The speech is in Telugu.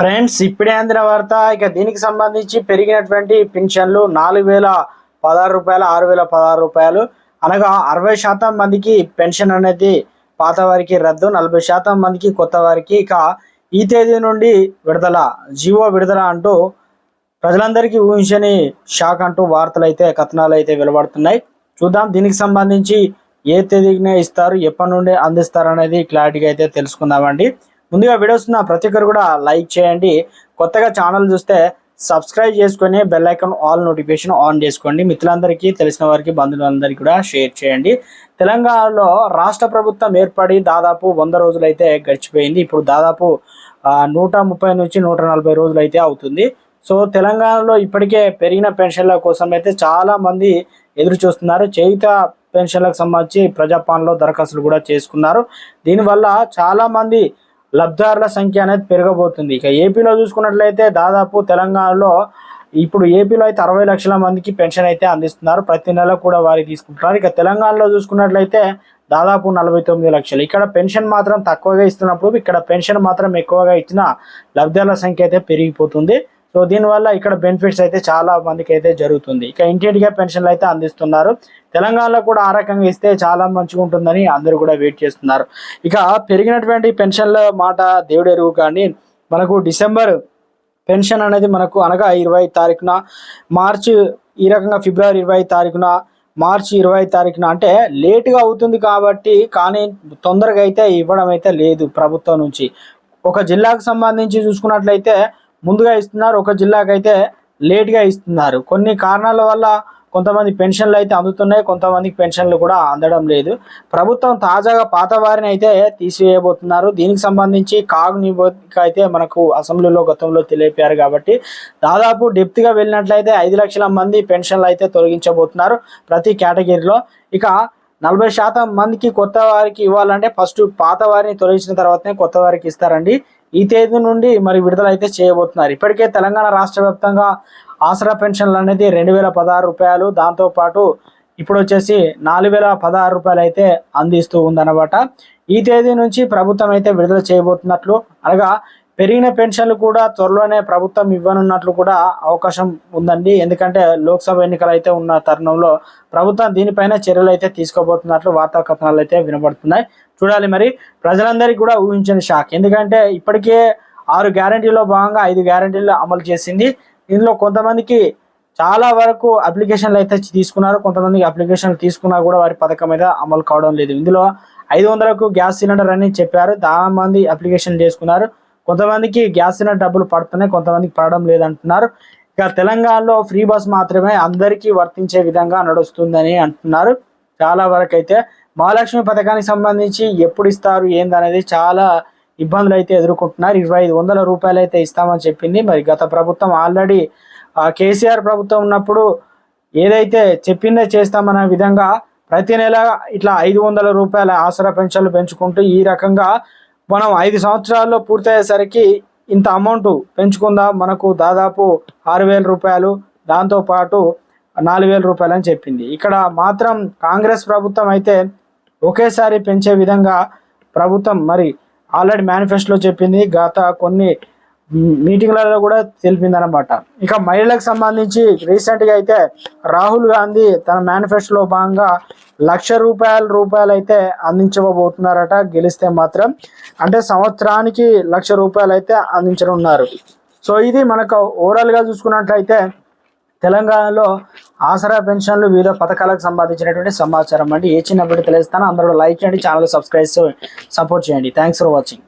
ఫ్రెండ్స్ ఇప్పుడే అందిన వార్త ఇక దీనికి సంబంధించి పెరిగినటువంటి పెన్షన్లు నాలుగు వేల పదహారు రూపాయలు ఆరు వేల పదహారు రూపాయలు. అనగా అరవై శాతం మందికి పెన్షన్ అనేది పాత వారికి రద్దు నలభై శాతం మందికి కొత్త వారికి ఇక ఈ తేదీ నుండి విడుదల జీవో విడుదల అంటూ ప్రజలందరికీ ఊహించని షాక్ అంటూ వార్తలు అయితే కథనాలు అయితే వెలువడుతున్నాయి. చూద్దాం దీనికి సంబంధించి ఏ తేదీనే ఇస్తారు ఎప్పటి నుండి అందిస్తారు అనేది క్లారిటీగా అయితే తెలుసుకుందామండి. ముందుగా వీడియోస్ ఉన్న ప్రతి ఒక్కరు కూడా లైక్ చేయండి. కొత్తగా ఛానల్ చూస్తే సబ్స్క్రైబ్ చేసుకొని bell icon all notification on చేసుకోండి. మిత్రులందరికీ తెలిసిన వారికి బంధువులందరికీ కూడా షేర్ చేయండి. తెలంగాణలో రాష్ట్ర ప్రభుత్వం ఏర్పడి దాదాపు వంద రోజులు అయితే గడిచిపోయింది. ఇప్పుడు దాదాపు నూట ముప్పై నుంచి నూట నలభై రోజులు అయితే అవుతుంది. సో తెలంగాణలో ఇప్పటికే పెరిగిన పెన్షన్ల కోసం అయితే చాలామంది ఎదురు చూస్తున్నారు. చేయుత పెన్షన్లకు సంబంధించి ప్రజాపాలనలో దరఖాస్తులు కూడా చేసుకున్నారు. దీనివల్ల చాలామంది లబ్ధారుల సంఖ్య అనేది పెరగబోతుంది. ఇక ఏపీలో చూసుకున్నట్లయితే దాదాపు తెలంగాణలో ఇప్పుడు ఏపీలో అయితే అరవై లక్షల మందికి పెన్షన్ అయితే అందిస్తున్నారు. ప్రతి నెల కూడా వారి తీసుకుంటున్నారు. ఇక తెలంగాణలో చూసుకున్నట్లయితే దాదాపు నలభై తొమ్మిది లక్షలు. ఇక్కడ పెన్షన్ మాత్రం తక్కువగా ఇస్తున్నప్పుడు ఇక్కడ పెన్షన్ మాత్రం ఎక్కువగా ఇచ్చిన లబ్ధాల సంఖ్య అయితే పెరిగిపోతుంది. సో దీనివల్ల ఇక్కడ బెనిఫిట్స్ అయితే చాలా మందికి అయితే జరుగుతుంది. ఇక ఇంటింటిగా పెన్షన్లు అయితే అందిస్తున్నారు. తెలంగాణలో కూడా ఆ రకంగా ఇస్తే చాలా మంచిగా ఉంటుందని అందరూ కూడా వెయిట్ చేస్తున్నారు. ఇక పెరిగినటువంటి పెన్షన్ల మాట దేవుడు ఎరుగు కానీ మనకు డిసెంబర్ పెన్షన్ అనేది మనకు అనగా ఇరవై తారీఖున మార్చి ఈ రకంగా ఫిబ్రవరి ఇరవై తారీఖున మార్చి ఇరవై తారీఖున అంటే లేటుగా అవుతుంది కాబట్టి కానీ తొందరగా అయితే ఇవ్వడం అయితే లేదు ప్రభుత్వం నుంచి. ఒక జిల్లాకు సంబంధించి చూసుకున్నట్లయితే ముందుగా ఇస్తున్నారు. ఒక జిల్లాకు అయితే లేట్గా ఇస్తున్నారు. కొన్ని కారణాల వల్ల కొంతమంది పెన్షన్లు అయితే అందుతున్నాయి. కొంతమందికి పెన్షన్లు కూడా అందడం లేదు. ప్రభుత్వం తాజాగా పాత వారిని అయితే తీసివేయబోతున్నారు. దీనికి సంబంధించి కాగ్ నివేదిక అయితే మనకు అసెంబ్లీలో గతంలో తెలియపారు కాబట్టి దాదాపు డెప్త్గా వెళ్ళినట్లయితే ఐదు లక్షల మంది పెన్షన్లు అయితే తొలగించబోతున్నారు ప్రతి కేటగిరీలో. ఇక నలభై శాతం మందికి కొత్త వారికి ఇవ్వాలంటే ఫస్ట్ పాత వారిని తొలగించిన తర్వాతనే కొత్త వారికి ఇస్తారండి. ఈ తేదీ నుండి మరి విడుదల అయితే చేయబోతున్నారు. ఇప్పటికే తెలంగాణ రాష్ట్ర వ్యాప్తంగా ఆసరా పెన్షన్లు అనేది రెండు వేల పదహారు రూపాయలు. దాంతోపాటు ఇప్పుడు వచ్చేసి నాలుగు వేల పదహారు రూపాయలు అయితే అందిస్తూ ఉందన్నమాట. ఈ తేదీ నుంచి ప్రభుత్వం అయితే విడుదల చేయబోతున్నట్లు. అనగా పెరిగిన పెన్షన్లు కూడా త్వరలోనే ప్రభుత్వం ఇవ్వనున్నట్లు కూడా అవకాశం ఉందండి. ఎందుకంటే లోక్సభ ఎన్నికలు అయితే ఉన్న తరుణంలో ప్రభుత్వం దీనిపైన చర్యలు అయితే తీసుకోబోతున్నట్లు వార్తా కథనాలు అయితే వినబడుతున్నాయి. చూడాలి మరి. ప్రజలందరికీ కూడా ఊహించిన షాక్. ఎందుకంటే ఇప్పటికే ఆరు గ్యారంటీలో భాగంగా ఐదు గ్యారంటీలు అమలు చేసింది. ఇందులో కొంతమందికి చాలా వరకు అప్లికేషన్లు అయితే తీసుకున్నారు. కొంతమందికి అప్లికేషన్లు తీసుకున్నా కూడా వారి పథకం మీద అమలు కావడం లేదు. ఇందులో ఐదు వందలకు గ్యాస్ సిలిండర్ అని చెప్పారు. చాలా మంది అప్లికేషన్ చేసుకున్నారు. కొంతమందికి గ్యాస్ సిలిండర్ డబ్బులు పడుతున్నాయి కొంతమందికి పడడం లేదంటున్నారు. ఇక తెలంగాణలో ఫ్రీ బస్ మాత్రమే అందరికీ వర్తించే విధంగా నడుస్తుందని అంటున్నారు. చాలా వరకు అయితే మహాలక్ష్మి పథకానికి సంబంధించి ఎప్పుడు ఇస్తారు ఏందనేది చాలా ఇబ్బందులు అయితే ఎదుర్కొంటున్నారు. ఇరవై ఐదు వందల రూపాయలు అయితే ఇస్తామని చెప్పింది. మరి గత ప్రభుత్వం ఆల్రెడీ కేసీఆర్ ప్రభుత్వం ఉన్నప్పుడు ఏదైతే చెప్పిందే చేస్తామనే విధంగా ప్రతి నెల ఇట్లా ఐదు వందల రూపాయల ఆసరా పెన్షన్లు పెంచుకుంటూ ఈ రకంగా మనం ఐదు సంవత్సరాల్లో పూర్తయ్యేసరికి ఇంత అమౌంట్ పెంచుకుందాం? మనకు దాదాపు ఆరు వేల రూపాయలు. దాంతోపాటు నాలుగు వేల రూపాయలు అని చెప్పింది. ఇక్కడ మాత్రం కాంగ్రెస్ ప్రభుత్వం అయితే ఒకేసారి పెంచే విధంగా ప్రభుత్వం మరి ఆల్రెడీ మేనిఫెస్టోలో చెప్పింది. గత కొన్ని మీటింగ్లలో కూడా తెలిపిందనమాట ఇక మహిళలకు సంబంధించి రీసెంట్గా అయితే రాహుల్ గాంధీ తన మేనిఫెస్టోలో భాగంగా లక్ష రూపాయల రూపాయలు అయితే అందించబోతున్నారట. గెలిస్తే మాత్రం అంటే సంవత్సరానికి లక్ష రూపాయలు అయితే అందించనున్నారు. సో ఇది మనకు ఓవరాల్గా చూసుకున్నట్లయితే తెలంగాణలో ఆసరా పెన్షన్లు వివిధ పథకాలకు సంబంధించినటువంటి సమాచారం అండి. ఏ చిన్న తెలుస్తాను అందరూ లైక్ చేయండి ఛానల్ సబ్స్క్రైబ్ సపోర్ట్ చేయండి. Thanks for watching